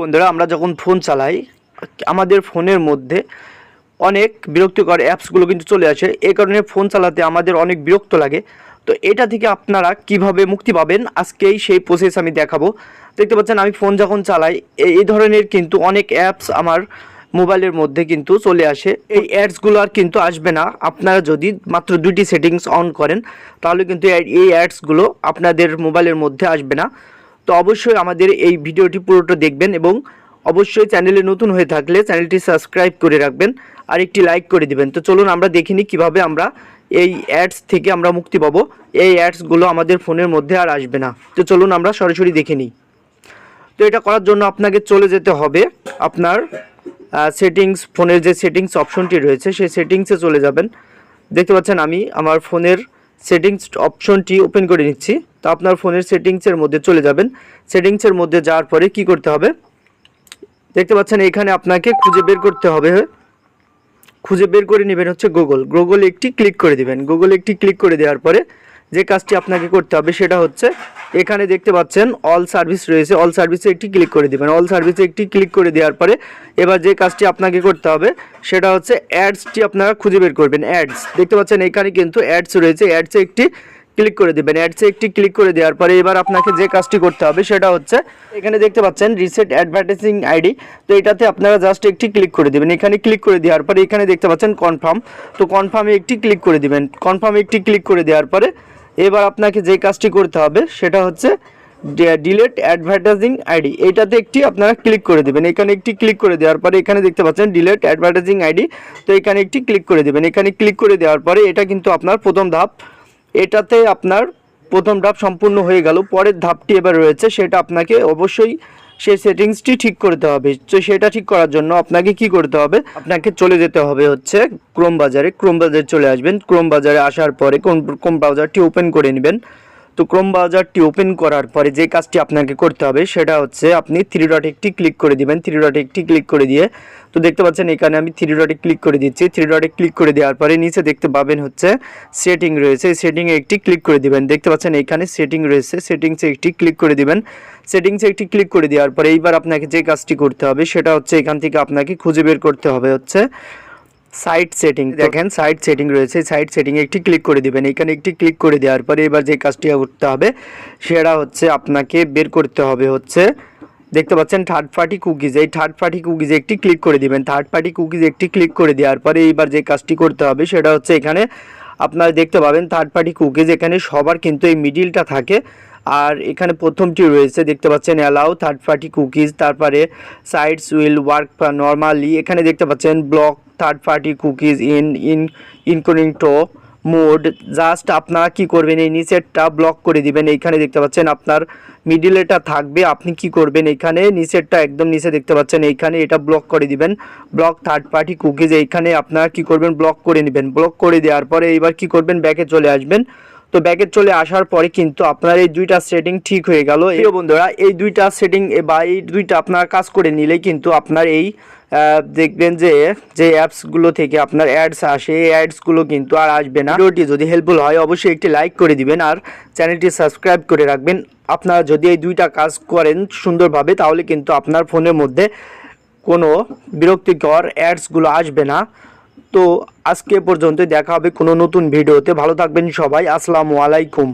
বন্ধুরা, আমরা যখন ফোন চালাই, আমাদের ফোনের মধ্যে অনেক বিরক্তিকর অ্যাপসগুলো কিন্তু চলে আসে। এই কারণে ফোন চালাতে আমাদের অনেক বিরক্ত লাগে। তো এটা থেকে আপনারা কীভাবে মুক্তি পাবেন, আজকেই সেই প্রসেস আমি দেখাবো। দেখতে পাচ্ছেন, আমি ফোন যখন চালাই এই ধরনের কিন্তু অনেক অ্যাপস আমার মোবাইলের মধ্যে কিন্তু চলে আসে। এই অ্যাডসগুলো আর কিন্তু আসবে না। আপনারা যদি মাত্র দুটি সেটিংস অন করেন, তাহলে কিন্তু এই অ্যাডসগুলো আপনাদের মোবাইলের মধ্যে আসবে না। তো অবশ্যই আমাদের এই ভিডিওটি পুরোটা দেখবেন এবং অবশ্যই চ্যানেলে নতুন হয়ে থাকলে চ্যানেলটি সাবস্ক্রাইব করে রাখবেন আর একটি লাইক করে দিবেন। তো চলুন আমরা দেখে নিই কীভাবে আমরা এই অ্যাডস থেকে আমরা মুক্তি পাবো। এই অ্যাডসগুলো আমাদের ফোনের মধ্যে আর আসবে না। তো চলুন আমরা সরাসরি দেখে নিই। তো এটা করার জন্য আপনাকে চলে যেতে হবে আপনার সেটিংস, ফোনের যে সেটিংস অপশনটি রয়েছে, সেই সেটিংসে চলে যাবেন। দেখতে পাচ্ছেন আমি আমার ফোনের সেটিংস অপশনটি ওপেন করে নিচ্ছি। তো আপনার ফোনের সেটিংসের মধ্যে চলে যাবেন। সেটিংসের মধ্যে যাওয়ার পরে কি করতে হবে? দেখতে পাচ্ছেন এখানে আপনাকে খুঁজে বের করতে হবে। খুঁজে বের করে নেবেন হচ্ছে গুগল গুগল একটি ক্লিক করে দিবেন। গুগল একটি ক্লিক করে দেওয়ার পরে যে কাজটি আপনাকে করতে হবে সেটা হচ্ছে এখানে দেখতে পাচ্ছেন অল সার্ভিস রয়েছে। অল সার্ভিসে একটি ক্লিক করে দিবেন। অল সার্ভিসে একটি ক্লিক করে দেওয়ার পরে এবার যে কাজটি আপনাকে করতে হবে সেটা হচ্ছে অ্যাডসটি আপনারা খুঁজে বের করবেন। অ্যাডস দেখতে পাচ্ছেন এখানে কিন্তু অ্যাডস রয়েছে। অ্যাডসে একটি ক্লিক করে দিবেন অ্যাডসে একটি ক্লিক করে দেওয়ার পরে এবার আপনাকে যে কাজটি করতে হবে সেটা হচ্ছে এখানে দেখতে পাচ্ছেন রিসেট অ্যাডভার্টাইজিং আইডি তো এটাতে আপনারা জাস্ট একটি ক্লিক করে দিবেন এখানে ক্লিক করে দেওয়ার পরে এখানে দেখতে পাচ্ছেন কনফার্ম তো কনফার্মে একটি ক্লিক করে দিবেন কনফার্মে একটি ক্লিক করে দেওয়ার পরে এবার আপনাকে যে কাজটি করতে হবে সেটা হচ্ছে ডিলেট অ্যাডভার্টাইজিং আইডি এটাতে একটি আপনারা ক্লিক করে দেবেন এখানে একটি ক্লিক করে দেওয়ার পরে এখানে দেখতে পাচ্ছেন ডিলেট অ্যাডভার্টাইজিং আইডি তো এখানে একটি ক্লিক করে দেবেন এখানে ক্লিক করে দেওয়ার পরে এটা কিন্তু আপনার প্রথম ধাপ এটাতে আপনার প্রথম ধাপ সম্পূর্ণ হয়ে গেল, পরের ধাপটি এবার রয়েছে, সেটা আপনাকে অবশ্যই সেই সেটিংসটি ঠিক করতে হবে। তো সেটা ঠিক করার জন্য আপনাকে কি করতে হবে? আপনাকে চলে যেতে হবে হচ্ছে ক্রোম বাজারে। ক্রোম বাজারে চলে আসবেন। ক্রোম বাজারে আসার পরে কোন ক্রোম বাজারটি ওপেন করে নেবেন। তো ক্রোম ব্রাউজারটি ওপেন করার পরে যে কাজটি আপনাকে করতে হবে, সেটা হচ্ছে আপনি থ্রি ডট একটি ক্লিক করে দিবেন। থ্রি ডট একটি ক্লিক করে দিয়ে, তো দেখতে পাচ্ছেন এখানে আমি থ্রি ডটে ক্লিক করে দিচ্ছি। থ্রি ডটে ক্লিক করে দেওয়ার পরে নিচে দেখতে পাবেন হচ্ছে সেটিং রয়েছে। সেটিংয়ে একটি ক্লিক করে দিবেন। দেখতে পাচ্ছেন এখানে সেটিং রয়েছে। সেটিংসে একটি ক্লিক করে দিবেন। সেটিংসে একটি ক্লিক করে দেওয়ার পরে এইবার আপনাকে যে কাজটি করতে হবে, সেটা হচ্ছে এখান থেকে আপনাকে খুঁজে বের করতে হবে হচ্ছে সাইট সেটিং দেখেন। সাইট সেটিং রয়েছে। সাইট সেটিংয়ে একটি ক্লিক করে দিবেন। এখানে একটি ক্লিক করে দেওয়ার পরে এবার যে কাজটি করতে হবে সেটা হচ্ছে আপনাকে বের করতে হবে হচ্ছে দেখতে পাচ্ছেন থার্ড পার্টি কুকিজ এই থার্ড পার্টি কুকিজে একটি ক্লিক করে দিবেন। থার্ড পার্টি কুকিজ একটি ক্লিক করে দেওয়ার পরে এইবার যে কাজটি করতে হবে সেটা হচ্ছে এখানে আপনারা দেখতে পাবেন থার্ড পার্টি কুকিজ এখানে সবার কিন্তু এই মিডিলটা থাকে। আর এখানে প্রথমটি রয়েছে দেখতে পাচ্ছেন অ্যালাউ থার্ড পার্টি কুকিজ তারপরে সাইটস উইল ওয়ার্ক নর্মালি এখানে দেখতে পাচ্ছেন block third party cookies in in incognito mode just আপনারা কি করবেন, এই নিচেরটা ব্লক করে দিবেন, এইখানে দেখতে পাচ্ছেন আপনার মিডিলেটা থাকবে, আপনি কি করবেন এখানে নিচেরটা একদম নিচে দেখতে পাচ্ছেন, এইখানে এটা ব্লক করে দিবেন ব্লক থার্ড পার্টি কুকিজ এইখানে আপনারা কি করবেন ব্লক করে নেবেন ব্লক করে দেওয়ার পরে এইবার কি করবেন ব্যাকে চলে আসবেন, তো ব্যাকে চলে আসার পরে কিন্তু আপনার এই দুইটা সেটিং ঠিক হয়ে গেল এই বন্ধুরা, এই দুইটা সেটিং বা এই দুইটা আপনার কাজ করে নিলে কিন্তু আপনার এই দেখবেন যে যে অ্যাপসগুলো থেকে আপনার অ্যাডস আসে, এই অ্যাডসগুলো কিন্তু আর আসবে না। ভিডিওটি যদি হেল্পফুল হয়, অবশ্যই একটি লাইক করে দিবেন আর চ্যানেলটি সাবস্ক্রাইব করে রাখবেন। আপনারা যদি এই দুইটা কাজ করেন সুন্দরভাবে, তাহলে কিন্তু আপনার ফোনের মধ্যে কোনো বিরক্তিকর অ্যাডসগুলো আসবে না। তো আজকে পর্যন্ত দেখা হবে কোনো নতুন ভিডিওতে। ভালো থাকবেন সবাই। আসসালামু আলাইকুম।